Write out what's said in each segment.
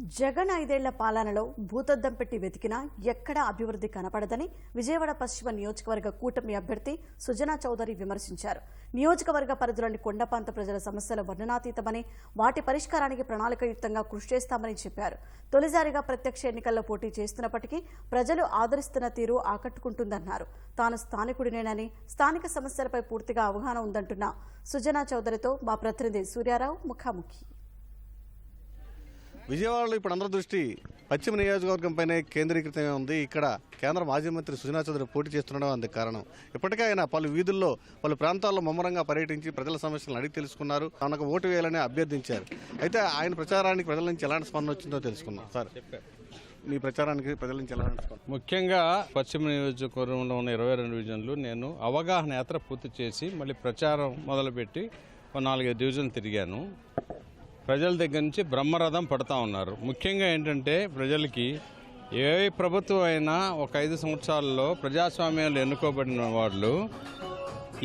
జగన్ ఐదేళ్ళ పాలనలో భూతద్దం పెట్టి వెతికినా ఎక్కడా అభివృద్ధి కనపడదని విజయవాడ పశ్చిమ నియోజకవర్గ కూటమి అభ్యర్థి సుజనా చౌదరి విమర్శించారు. నియోజకవర్గ పరిధిలోని కొండపాంత ప్రజల సమస్యల వర్ణనాతీతమని వాటి పరిష్కారానికి ప్రణాళికయుక్తంగా కృషి చేస్తామని చెప్పారు. తొలిసారిగా ప్రత్యక్ష ఎన్నికల్లో పోటీ చేస్తున్నప్పటికీ ప్రజలు ఆదరిస్తున్న తీరు ఆకట్టుకుంటుందన్నారు. తాను స్థానికుడినేనని స్థానిక సమస్యలపై పూర్తిగా అవగాహన ఉందంటున్న సుజనా చౌదరితో మా ప్రతినిధి సూర్యారావు ముఖాముఖి. విజయవాడలో ఇప్పుడు అందరి దృష్టి పశ్చిమ నియోజకవర్గం పైనే కేంద్రీకృతమే ఉంది. ఇక్కడ కేంద్ర మాజీ మంత్రి సుజనా చౌదరి పోటీ చేస్తుండడం అందుకు కారణం. ఇప్పటికే ఆయన పలు వీధుల్లో పలు ప్రాంతాల్లో ముమ్మరంగా పర్యటించి ప్రజల సమస్యలను అడిగి తెలుసుకున్నారు. తనకు ఓటు వేయాలని అభ్యర్థించారు. అయితే ఆయన ప్రచారానికి ప్రజల నుంచి ఎలాంటి స్పందన వచ్చిందో తెలుసుకుందాం. సార్ మీ ప్రచారానికి ప్రజల నుంచి ఎలాంటి ముఖ్యంగా పశ్చిమ నియోజకవర్గంలో ఉన్న ఇరవై రెండు డివిజన్లు నేను అవగాహన యాత్ర పూర్తి చేసి మళ్ళీ ప్రచారం మొదలుపెట్టి నాలుగైదు డివిజన్లు తిరిగాను. ప్రజల దగ్గర నుంచి బ్రహ్మరథం పడతా ఉన్నారు. ముఖ్యంగా ఏంటంటే ప్రజలకి ఏ ప్రభుత్వం అయినా ఒక ఐదు సంవత్సరాల్లో ప్రజాస్వామ్యంలో ఎన్నుకోబడిన వాళ్ళు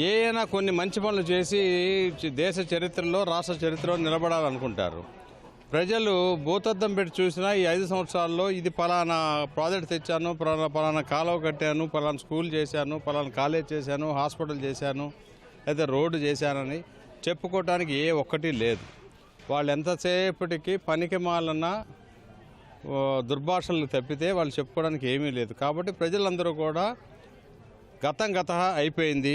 ఏ అయినా కొన్ని మంచి పనులు చేసి దేశ చరిత్రలో రాష్ట్ర చరిత్రలో నిలబడాలనుకుంటారు. ప్రజలు భూతద్దం పెట్టి చూసినా ఈ ఐదు సంవత్సరాల్లో ఇది పలానా ప్రాజెక్ట్ తెచ్చాను పలానా పలానా కాలువ కట్టాను పలానా స్కూల్ చేశాను పలానా కాలేజ్ చేశాను హాస్పిటల్ చేశాను లేదా రోడ్డు చేశానని చెప్పుకోవటానికి ఏ ఒక్కటి లేదు. వాళ్ళు ఎంతసేపటికి పనికి మాలన్న ఓ, దుర్భాషలు తప్పితే వాళ్ళు చెప్పుకోవడానికి ఏమీ లేదు. కాబట్టి ప్రజలందరూ కూడా గతం గత అయిపోయింది.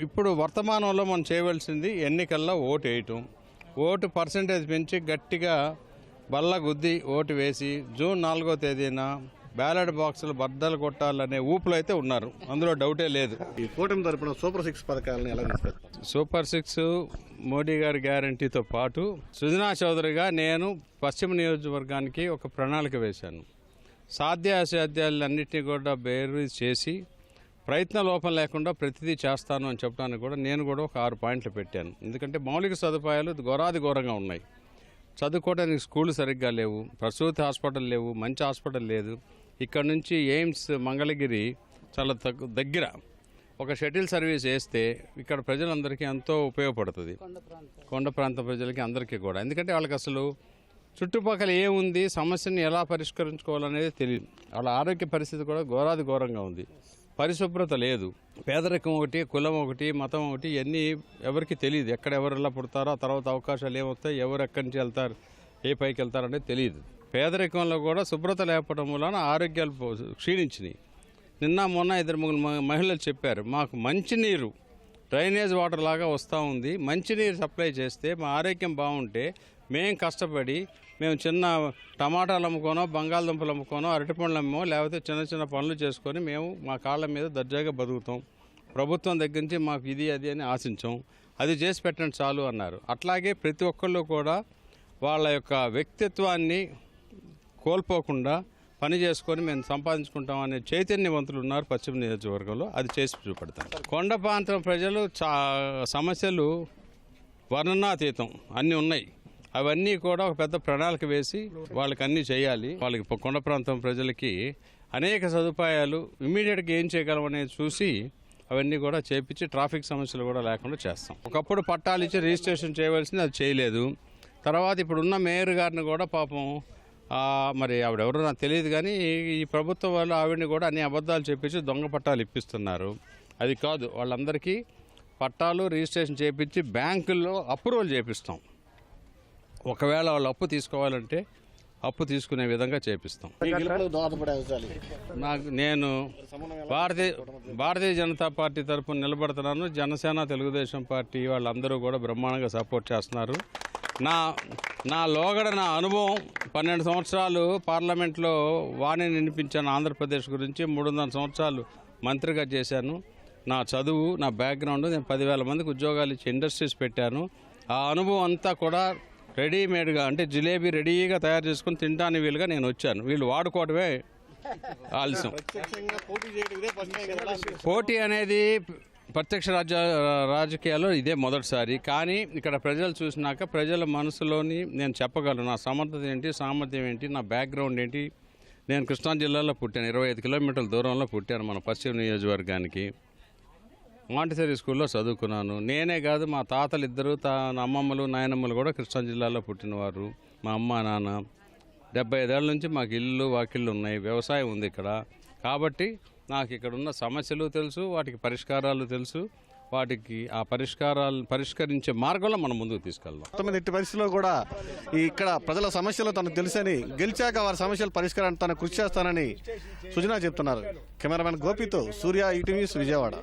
ఇప్పుడు వర్తమానంలో మనం చేయవలసింది ఎన్నికల్లో ఓటు వేయటం. ఓటు పర్సంటేజ్ పెంచి గట్టిగా బల్ల గుద్ది ఓటు వేసి జూన్ నాలుగో తేదీన బ్యాలెట్ బాక్సులు బద్దలు కొట్టాలనే ఊపులో అయితే ఉన్నారు. అందులో డౌటే లేదు. ఈ కూటమి తరపున సూపర్ సిక్స్ పథకాలను ఎలా సూపర్ సిక్స్ మోడీ గారి గ్యారంటీతో పాటు సుజనా చౌదరిగా నేను పశ్చిమ నియోజకవర్గానికి ఒక ప్రణాళిక వేశాను. సాధ్య అసాధ్యాలన్నింటినీ కూడా బేరు చేసి ప్రయత్న లోపం లేకుండా ప్రతిదీ చేస్తాను అని చెప్పడానికి కూడా నేను కూడా ఒక ఆరు పాయింట్లు పెట్టాను. ఎందుకంటే మౌలిక సదుపాయాలు ఘోరాది ఘోరంగా ఉన్నాయి. చదువుకోవడానికి స్కూళ్ళు సరిగ్గా లేవు. ప్రసూతి హాస్పిటల్ లేవు. మంచి హాస్పిటల్ లేదు. ఇక్కడ నుంచి ఎయిమ్స్ మంగళగిరి చాలా తగ్గు దగ్గర ఒక షటిల్ సర్వీస్ వేస్తే ఇక్కడ ప్రజలందరికీ ఎంతో ఉపయోగపడుతుంది. కొండ ప్రాంత. ప్రజలకి అందరికీ కూడా. ఎందుకంటే వాళ్ళకి అసలు చుట్టుపక్కల ఏముంది సమస్యని ఎలా పరిష్కరించుకోవాలనేది తెలియదు. వాళ్ళ ఆరోగ్య పరిస్థితి కూడా ఘోరాది ఘోరంగా ఉంది. పరిశుభ్రత లేదు. పేదరికం ఒకటి కులం ఒకటి మతం ఒకటి ఇవన్నీ ఎవరికి తెలియదు. ఎక్కడ ఎవరు ఎలా పుడతారో తర్వాత అవకాశాలు ఏమొస్తాయి ఎవరు ఎక్కడి నుంచి వెళ్తారు ఏ పైకి వెళ్తారనేది తెలియదు. పేదరికంలో కూడా శుభ్రత లేకపోవడం వలన ఆరోగ్యాలు పో- క్షీణించినాయి. నిన్న మొన్న ఇద్దరు ముగ్గురు మ- మహిళలు చెప్పారు మాకు మంచినీరు డ్రైనేజ్ వాటర్ లాగా వస్తూ ఉంది. మంచినీరు సప్లై చేస్తే మా ఆరోగ్యం బాగుంటే మేము కష్టపడి మేము చిన్న టమాటాలు అమ్ముకోనో బంగాళదుంపలు అమ్ముకోనో అరటిపండ్లు అమ్మో లేకపోతే చిన్న చిన్న పనులు చేసుకొని మేము మా కాళ్ళ మీద దర్జాగా బతుకుతాం. ప్రభుత్వం దగ్గర నుంచి మాకు ఇది అది అని ఆశించాం. అది చేసి పెట్టండి చాలు అన్నారు. అట్లాగే ప్రతి ఒక్కళ్ళు కూడా వాళ్ళ యొక్క వ్యక్తిత్వాన్ని కోల్పోకుండా పని చేసుకొని మేము సంపాదించుకుంటాం అనే చైతన్యవంతులు ఉన్నారు పశ్చిమ నియోజకవర్గంలో. అది చేసి చూపెడతాం కొండ ప్రాంతం ప్రజలు చా సమస్యలు వర్ణనాతీతం. అన్నీ ఉన్నాయి. అవన్నీ కూడా ఒక పెద్ద ప్రణాళిక వేసి వాళ్ళకి అన్నీ చేయాలి. వాళ్ళకి కొండ ప్రాంతం ప్రజలకి అనేక సదుపాయాలు ఇమీడియట్గా ఏం చేయగలం అనేది చూసి అవన్నీ కూడా చేపించి ట్రాఫిక్ సమస్యలు కూడా లేకుండా చేస్తాం. ఒకప్పుడు పట్టాలు ఇచ్చి రిజిస్ట్రేషన్ చేయవలసింది అది చేయలేదు. తర్వాత ఇప్పుడున్న మేయర్ గారిని కూడా పాపం మరి ఆవిడెవరో నాకు తెలియదు కానీ ఈ ప్రభుత్వం వాళ్ళు ఆవిడని కూడా అన్ని అబద్ధాలు చెప్పించి దొంగ పట్టాలు ఇప్పిస్తున్నారు. అది కాదు వాళ్ళందరికీ పట్టాలు రిజిస్ట్రేషన్ చేపించి బ్యాంకుల్లో అప్రూవల్ చేపిస్తాం. ఒకవేళ వాళ్ళు అప్పు తీసుకోవాలంటే అప్పు తీసుకునే విధంగా చేపిస్తాం. నాకు నేను భారతీయ భారతీయ జనతా పార్టీ తరఫున నిలబడుతున్నాను. జనసేన తెలుగుదేశం పార్టీ వాళ్ళందరూ కూడా బ్రహ్మాండంగా సపోర్ట్ చేస్తున్నారు. నా నా లోగడ నా అనుభవం పన్నెండు సంవత్సరాలు పార్లమెంట్లో వాణి వినిపించాను ఆంధ్రప్రదేశ్ గురించి. మూడున్నర సంవత్సరాలు మంత్రిగా చేశాను. నా చదువు నా బ్యాక్గ్రౌండ్ నేను పదివేల మందికి ఉద్యోగాలు ఇచ్చి ఇండస్ట్రీస్ పెట్టాను. ఆ అనుభవం అంతా కూడా రెడీమేడ్గా అంటే జిలేబీ రెడీగా తయారు చేసుకుని తినడానికి వీలుగా నేను వచ్చాను. వీళ్ళు వాడుకోవడమే ఆలస్యం. పోటీ అనేది ప్రత్యక్ష రాజ్య రాజకీయాల్లో ఇదే మొదటిసారి. కానీ ఇక్కడ ప్రజలు చూసినాక ప్రజల మనసులోని నేను చెప్పగలను నా సమర్థత ఏంటి సామర్థ్యం ఏంటి నా బ్యాక్గ్రౌండ్ ఏంటి. నేను కృష్ణా జిల్లాలో పుట్టాను ఇరవై ఐదు కిలోమీటర్ల దూరంలో పుట్టాను మన పశ్చిమ నియోజకవర్గానికి. మాంటిసరీ స్కూల్లో చదువుకున్నాను. నేనే కాదు మా తాతలు ఇద్దరు తా నా అమ్మమ్మలు నాయనమ్మలు కూడా కృష్ణా జిల్లాలో పుట్టినవారు. మా అమ్మ నాన్న. డెబ్బై ఐదేళ్ళ నుంచి మాకు ఇల్లు వాకిళ్ళు ఉన్నాయి వ్యవసాయం ఉంది ఇక్కడ. కాబట్టి నాకు ఇక్కడ ఉన్న సమస్యలు తెలుసు వాటికి పరిష్కారాలు తెలుసు. వాటికి ఆ పరిష్కారాలు పరిష్కరించే మార్గంలో మనం ముందుకు తీసుకెళ్దాం. మొత్తం ఎట్టి పరిస్థితుల్లో కూడా ఇక్కడ ప్రజల సమస్యలు తనకు తెలుసని గెలిచాక వారి సమస్యలు పరిష్కారానికి తను కృషి చేస్తానని సుజనా చెప్తున్నారు. కెమెరామెన్ గోపితో సూర్య ఈటీవీస్ విజయవాడ.